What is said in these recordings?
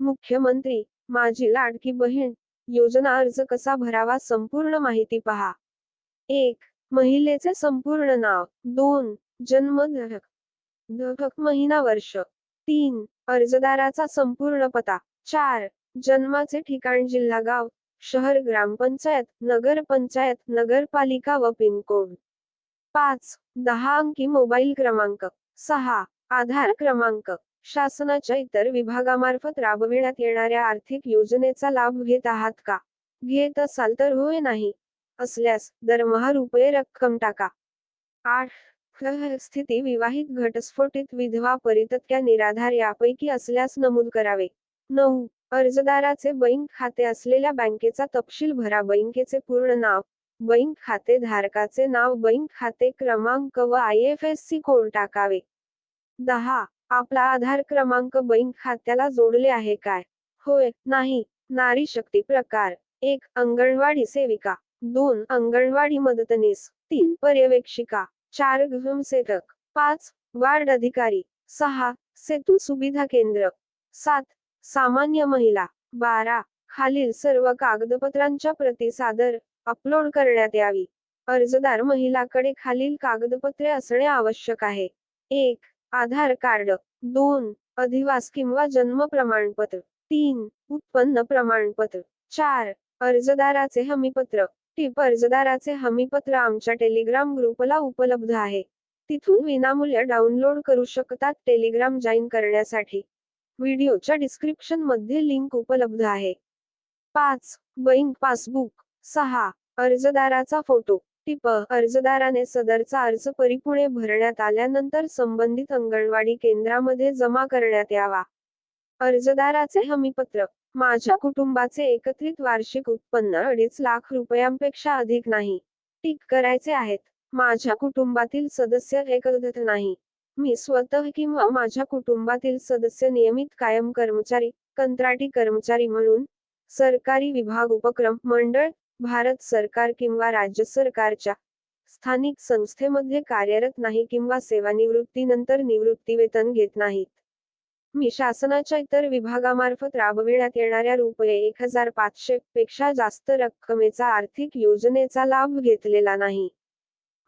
मुख्यमंत्री माझी लाडकी बहीण योजना अर्ज कसा भरावा संपूर्ण माहिती पहा. एक महिलेचे संपूर्ण नाव. दोन जन्म धडक. धडक महिना वर्ष. तीन अर्जदाराचा संपूर्ण पता. चार जन्माचे ठिकाण जिल्हा गाव शहर ग्रामपंचायत नगरपंचायत नगरपालिका व पिनकोड. पाच दहा अंकी मोबाईल क्रमांक. सहा आधार क्रमांक. शासनाच्या इतर विभागामार्फत राबविण्यात येणाऱ्या आर्थिक योजनेचा लाभ घेत आहात का? घेत असाल तर होय नाही. असल्यास दरमहा रुपये रक्कम टाका. आठ. स्थिती विवाहित घटस्फोटित विधवा परितत्या निराधार यापैकी असल्यास नमूद करावे. नऊ. अर्जदाराचे बँक खाते असलेल्या बँकेचा तपशील भरा. बँकेचे पूर्ण नाव बँक खाते धारकाचे नाव बँक खाते क्रमांक व I F S C code टाकावे. दहा. आपला आधार क्रमांक बँक खात्याला जोडले आहे काय? होय नाही. नारी शक्ती प्रकार. एक अंगणवाडी सेविका. दोन अंगणवाडी मदतनीस. तीन पर्यवेक्षिका. चार गृहसेवक. पाच वार्ड अधिकारी. सहा सेतू सुविधा केंद्र. सात सामान्य महिला. बारा खालील सर्व कागदपत्रांच्या प्रती सादर अपलोड करण्यात यावी. अर्जदार महिलाकडे खालील कागदपत्रे असणे आवश्यक आहे. एक आधार कार्ड दोन अधिवास किंवा जन्म प्रमाणपत्र तीन उत्पन्न प्रमाणपत्र चार अर्जदाराचे हमीपत्र. टिप अर्जदाराचे हमीपत्र आमच्या टेलिग्राम ग्रुपला उपलब्ध आहे. तिथून विनामूल्य डाउनलोड करू शकतात टेलिग्राम जॉईन करण्यासाठी. व्हिडिओच्या डिस्क्रिप्शनमध्ये लिंक उपलब्ध आहे. पाच बँक पासबुक. सहा अर्जदाराचा फोटो. टिप अर्जदाराने सदरचा अर्ज परिपुणे भरण्यात आल्यानंतर संबंधित अंगणवाडी केंद्रामध्ये जमा करण्यात यावा. अर्जदाराचे हमीपत्र. माझ्या कुटुंबाचे एकत्रित वार्षिक उत्पन्न अडीच लाख रुपयांपेक्षा अधिक नाही. टिक करायचे आहेत. माझ्या कुटुंबातील सदस्य एकत्रित नाही. मी स्वतः किंवा माझ्या कुटुंबातील सदस्य नियमित कायम कर्मचारी कंत्राटी कर्मचारी म्हणून सरकारी विभाग उपक्रम मंडळ भारत सरकार किंवा राज्य सरकारच्या स्थानिक संस्थेमध्ये कार्यरत नाही किंवा सेवानिवृत्तीनंतर निवृत्ती वेतन घेत नाहीत. मी शासनाच्या इतर विभागामार्फत राबविण्यात येणाऱ्या रुपये एक हजार पाचशे पेक्षा जास्त रक्कमेचा आर्थिक योजनेचा लाभ घेतलेला नाही.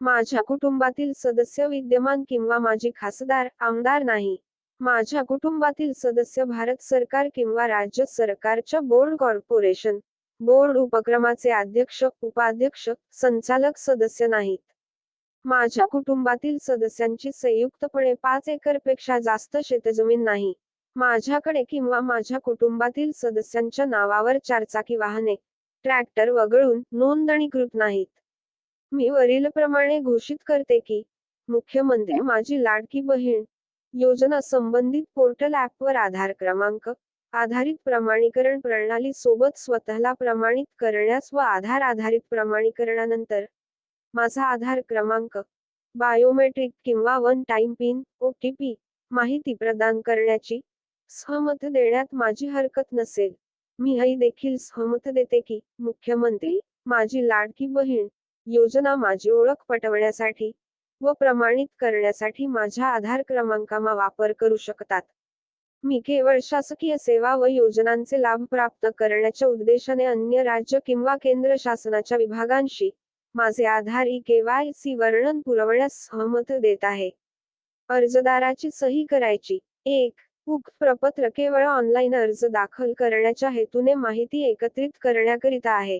माझ्या कुटुंबातील सदस्य विद्यमान किंवा माझी खासदार आमदार नाही. माझ्या कुटुंबातील सदस्य भारत सरकार किंवा राज्य सरकारच्या बोर्ड कॉर्पोरेशन बोर्ड उपक्रमाचे अध्यक्ष उपाध्यक्ष संचालक सदस्य नाहीत. माझ्या कुटुंबातील सदस्यांची संयुक्तपणे पाच एकरपेक्षा जास्त शेतजमीन नाही. माझ्याकडे किंवा माझ्या कुटुंबातील सदस्यांच्या नावावर चारचाकी वाहने ट्रॅक्टर वगळून नोंदणीकृत नाहीत. मी वरीलप्रमाणे घोषित करते की मुख्यमंत्री माझी लाडकी बहीण योजना संबंधित पोर्टल ॲपवर आधार क्रमांक आधारित प्रमाणीकरण प्रणाली सोबत स्वतःला प्रमाणित करण्यास व आधार आधारित प्रमाणीकरणानंतर माझा आधार क्रमांक बायोमेट्रिक किंवा one time pin O T P माहिती प्रदान करण्याची सहमत देण्यात माझी हरकत नसेल. मी ही देखील सहमत देते की मुख्यमंत्री माझी लाडकी बहीण योजना माझी ओळख पटवण्यासाठी व प्रमाणित करण्यासाठी माझ्या आधार क्रमांकामा वापर करू शकतात. मी केवळ शासकीय सेवा व योजनांचे लाभ प्राप्त करण्याच्या उद्देशाने अन्य राज्य किंवा केंद्र शासनाच्या विभागांशी माझे आधार ई केवायसी वर्णन पुरवण्यास सहमत देत आहे. अर्जदाराची सही करायची. एक उक्त प्रपत्र केवळ ऑनलाईन अर्ज दाखल करण्याच्या हेतूने माहिती एकत्रित करण्याकरिता आहे.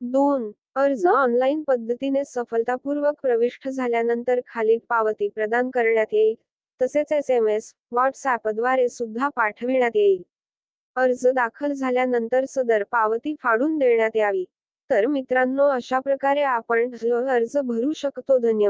दोन अर्ज ऑनलाईन पद्धतीने सफलतापूर्वक प्रविष्ट झाल्यानंतर खालील पावती प्रदान करण्यात येईल. तसेच एस एम एस व्हॉट्सॲपद्वारे सुद्धा पाठविण्यात येईल. अर्ज दाखल झाल्यानंतर सदर पावती फाडून देण्यात यावी. तर मित्रांनो अशा प्रकारे आपण अर्ज भरू शकतो. धन्यवाद.